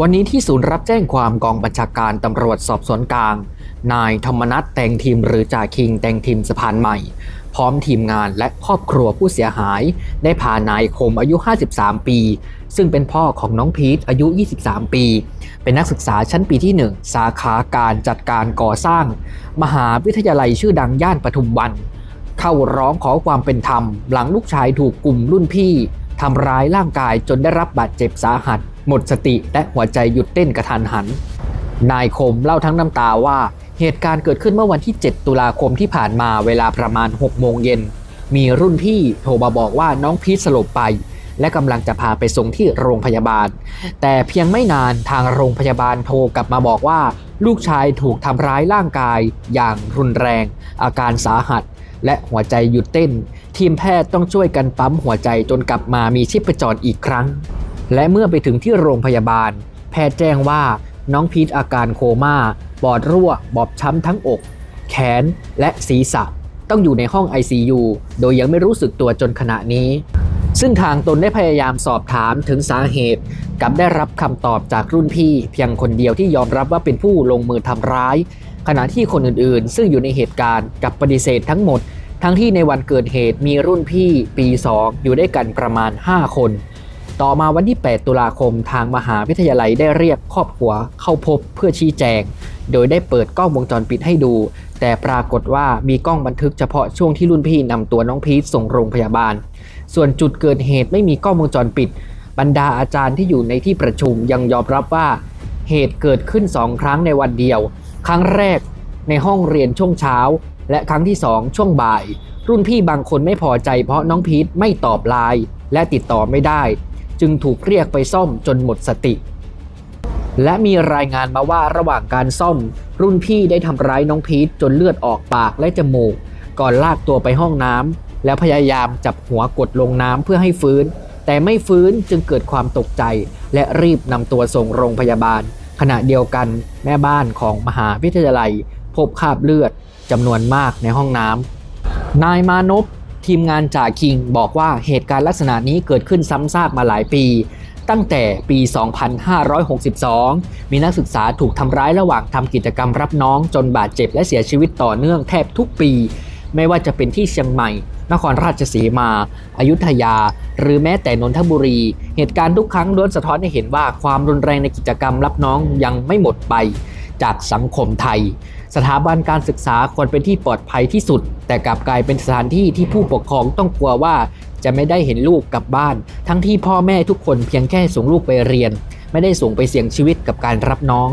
วันนี้ที่ศูนย์รับแจ้งความกองบัญชาการตำรวจสอบสวนกลาง นายธรรมนัฐแตงทีมหรือจ่าคิงแตงทีมสะพานใหม่ พร้อมทีมงานและครอบครัวผู้เสียหาย ได้พานายคมอายุ 53 ปี ซึ่งเป็นพ่อของน้องพีทอายุ 23 ปี เป็นนักศึกษาชั้นปีที่ 1 สาขาการจัดการก่อสร้าง มหาวิทยาลัยชื่อดังย่านปทุมวัน เข้าร้องขอความเป็นธรรม หลังลูกชายถูกกลุ่มรุ่นพี่ทำร้ายร่างกายจนได้รับบาดเจ็บสาหัส หมดสติและหัวใจหยุดเต้นกระทันหัน นายคมเล่าทั้งน้ำตาว่าเหตุการณ์เกิดขึ้นเมื่อวันที่ 7 ตุลาคมที่ผ่านมาเวลาประมาณ 6 โมงเย็น มีรุ่นพี่โทรมาบอกว่าน้องพีทสลบไป และกำลังจะพาไปส่งที่โรงพยาบาล แต่เพียงไม่นานทางโรงพยาบาลโทรกลับมาบอกว่า ลูกชายถูกทำร้ายร่างกายอย่างรุนแรง อาการสาหัส และหัวใจหยุดเต้น ทีมแพทย์ต้องช่วยกันปั๊มหัวใจจนกลับมามีชีพจรอีกครั้ง และเมื่อไปถึงที่โรงพยาบาล แพทย์แจ้งว่าน้องพีทอาการโคม่าปอดรั่ว บอบช้ำทั้งอก แขนและศีรษะ ต้องอยู่ในห้อง ICU โดยยังไม่รู้สึกตัวจนขณะนี้ ซึ่งทางตนได้พยายามสอบถามถึงสาเหตุ กับได้รับคำตอบจากรุ่นพี่ เพียงคนเดียวที่ยอมรับว่าเป็นผู้ลงมือทำร้าย ขณะที่คนอื่นๆ ซึ่งอยู่ในเหตุการณ์กับปฏิเสธทั้งหมด ทั้งที่ในวันเกิดเหตุมีรุ่นพี่ปี 2 อยู่ด้วยกันประมาณ 5 คน ต่อมาวันที่ 8 ตุลาคมทางมหาวิทยาลัยได้เรียกครอบครัวเข้าพบเพื่อชี้แจง โดยได้เปิดกล้องวงจรปิดให้ดู แต่ปรากฏว่ามีกล้องบันทึกเฉพาะช่วงที่รุ่นพี่นำตัวน้องพีทส่งโรงพยาบาล ส่วนจุดเกิดเหตุไม่มีกล้องวงจรปิด บรรดาอาจารย์ที่อยู่ในที่ประชุมยังยอมรับว่า เหตุเกิดขึ้นสองครั้งในวันเดียว ครั้งแรกในห้องเรียนช่วงเช้า และครั้งที่สองช่วงบ่าย รุ่นพี่บางคนไม่พอใจเพราะน้องพีทไม่ตอบไลน์และติดต่อไม่ได้ จึงถูกเรียกไปซ่อมจนหมดสติ และมีรายงานมาว่าระหว่างการซ่อม รุ่นพี่ได้ทำร้ายน้องพีทจนเลือดออกปากและจมูก ก่อนลากตัวไปห้องน้ำแล้วพยายามจับหัวกดลงน้ำเพื่อให้ฟื้น แต่ไม่ฟื้นจึงเกิดความตกใจ และรีบนำตัวส่งโรงพยาบาล ขณะเดียวกันแม่บ้านของมหาวิทยาลัย พบคราบเลือดจำนวนมากในห้องน้ำนายมานพ ทีมงานจ่าคิงบอกว่าเหตุการณ์ลักษณะนี้เกิดขึ้นซ้ำซากมาหลายปี ตั้งแต่ปี 2562 มีนักศึกษาถูกทำร้ายระหว่างทำกิจกรรมรับน้องจนบาดเจ็บและเสียชีวิตต่อเนื่องแทบทุกปี ไม่ว่าจะเป็นที่เชียงใหม่ นครราชสีมาอายุทยา หรือแม้แต่นนทบุรี เหตุการณ์ทุกครั้งล้วนสะท้อนให้เห็นว่าความรุนแรงในกิจกรรมรับน้องยังไม่หมดไป จากสังคมไทย สถาบันการศึกษาควรเป็นที่ปลอดภัยที่สุด แต่กลับกลายเป็นสถานที่ที่ผู้ปกครองต้องกลัวว่าจะไม่ได้เห็นลูกกลับบ้าน ทั้งที่พ่อแม่ทุกคนเพียงแค่ส่งลูกไปเรียน ไม่ได้ส่งไปเสี่ยงชีวิตกับการรับน้อง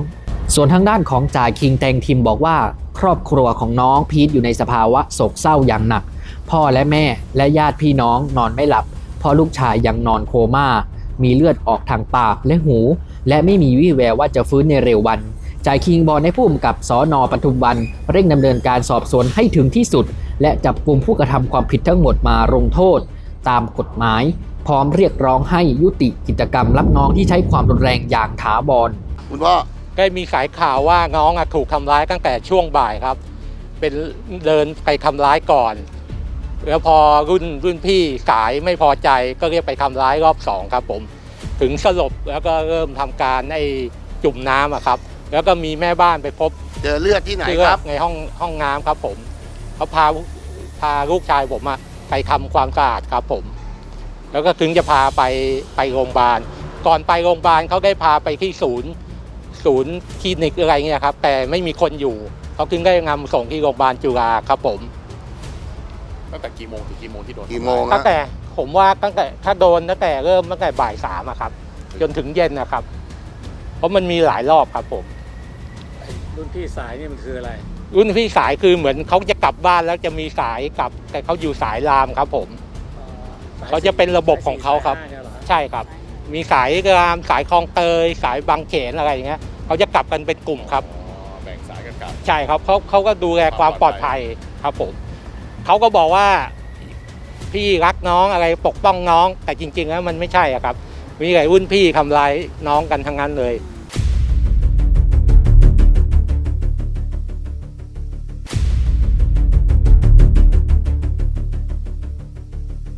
ส่วนทางด้านของจ่าคิงแตงทิมบอกว่า ครอบครัวของน้องพีทอยู่ในสภาวะโศกเศร้าอย่างหนัก พ่อและแม่และญาติพี่น้องนอนไม่หลับเพราะลูกชายยังนอนโคม่ามีเลือดออกทางปากและหู และไม่มีวี่แววว่าจะฟื้นในเร็ววัน จ่ายคิงบอลให้ผู้กำกับสอนอปทุมวัน เร่งดำเนินการสอบสวนให้ถึงที่สุด และจับกลุ่มผู้กระทำความผิดทั้งหมดมาลงโทษ ตามกฎหมาย พร้อมเรียกร้องให้ยุติกิจกรรมรับน้องที่ใช้ความรุนแรงอย่างถาวรคุณพ่อก็มีสายข่าวว่าน้องอะถูกทำร้ายตั้งแต่ช่วงบ่ายครับ เป็นเดินไปทำร้ายก่อน แล้วพอรุ่นรุ่นพี่สายไม่พอใจก็เรียกไปทำร้ายรอบสองครับผม ถึงสลบแล้วก็เริ่มทำการไอ้จุ่มน้ำอะครับ แล้วก็มีแม่บ้านไปพบเจอเลือดที่ไหนเลืคอรัดบในห้องห้องน้ำครับผมเขาพาพาลูกชายผมอะไปทำความสะอาดครับผม แล้วก็ถึงจะพาไปไปโรงพยาบาล ก่อนไปโรงพยาบาลเขาได้พาไปที่ศูนย์ ศูนย์คลินิกอะไรเงี้ยครับ แต่ไม่มีคนอยู่เขาถึงได้นำส่งที่โรงพยาบาลจุฬาครับผม ตั้งแต่กี่โมงถึงกี่โมงที่โดนกี่โมง ตั้ฮะงแต่ผมว่าตั้งแต่ถ้าโดนตั้งแต่เริ่มตั้งแต่บ่ายสามอะครับ จนถึงเย็นนะครับ เพราะมันมีหลายรอบครับผม รุ่นพี่สายนี่มันคืออะไร รุ่นพี่สายคือเหมือนเขาจะกลับบ้านแล้วจะมีสายกลับ แต่เขาอยู่สายรามครับ ผมเขาจะเป็นระบบของเขาครับสยสี่สยห้นี่ยหอใช่ครับ มีสายรามสายคลองเตย สายบางเขนอะไรอย่างเงี้ยเขาจะกลับกันเป็นกลุ่มครับอ๋อแบ่งสายกันกลับ ใช่ครับเขาเขาก็ดูแลความปลอดภัยครับผมเขาก็บอกว่าพี่รักน้องอะไรปกป้องน้อง แต่จริง ๆ แล้วมันไม่ใช่อะครับ มีหลายรุ่นพี่ทำร้ายน้องกันทั้งนั้นเลย